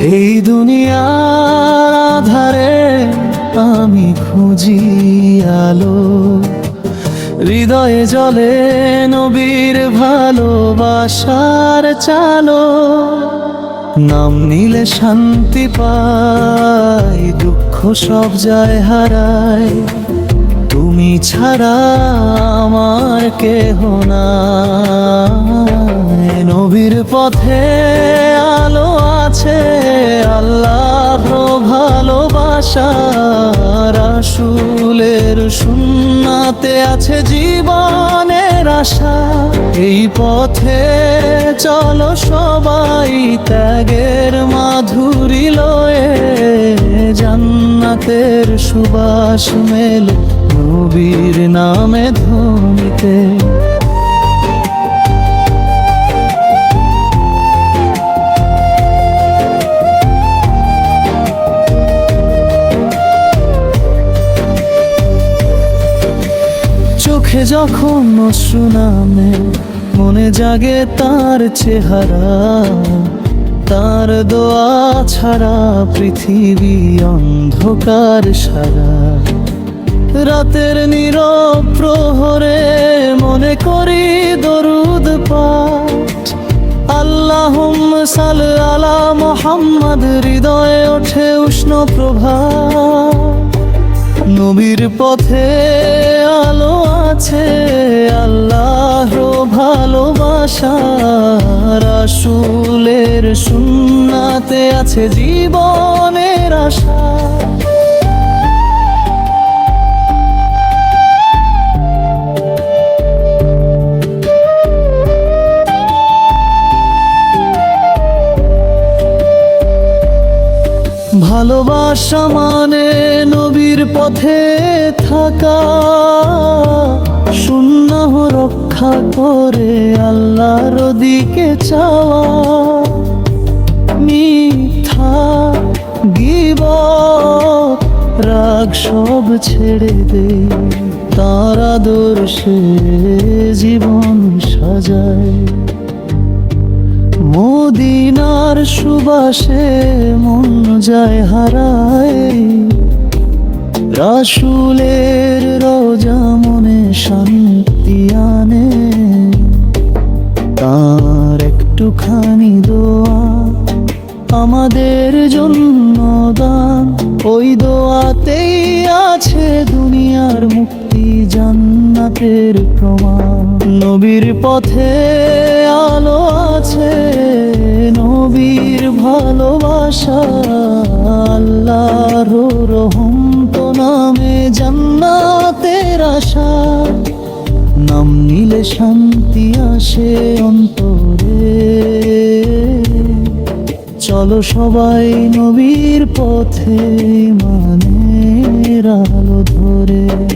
এই দুনিয়ার আধারে আমি খুঁজি আলো। হৃদয়ে জলে নবীর ভালোবাসার চালো। নাম নিলে শান্তি পাই, দুঃখ সব যায় হারায়। তুমি ছাড়া আমার কেহ না নবীর পথে আছে আল্লাহ ভালোবাসা রাসুলের সুন্নাতে আছে জীবনের আশা। এই পথে চলো সবাই ত্যাগের মাধুরী লয়ে জান্নাতের সুবাস মেলে নবীর নামে ধ্বনিতে। চোখে যখন অশ্রু নামে মনে জাগে তার চেহারা, তার দোয়া ছাড়া পৃথিবী অন্ধকার সারা। রাতের নীরব প্রহরে মনে করি দরুদ পাঠ। আল্লাহ সাল আলা মোহাম্মদ, হৃদয়ে ওঠে উষ্ণ প্রভা নবীর পথে আছে আল্লাহর ভালোবাসা রাসূলের সুন্নাতে আছে জীবনের আশা। ভালোবাসা মানে নবীর পথে থাকা। রক্ষা করে আল্লাহর দিকে চাওয়া। মিথ্যা গিব রাগ সব ছেড়ে দে। তার আদর্শে জীবন সাজায়। মদিনার সুবাসে মন যায় হারায়। রাসুলের রোজা মনে শান্তি আমাদের জন্য দান ওই দোয়াতেই আছে দুনিয়ার মুক্তি, জান্নাতের প্রমাণ। নবীর পথে আলো আছে, নবীর ভালোবাসা। আল্লাহর রহম তো নামে জান্নাতের আশা। নাম নিলে শান্তি আসে অন্তরে। চলো সবাই নবীর পথে মানের আলো ধরে।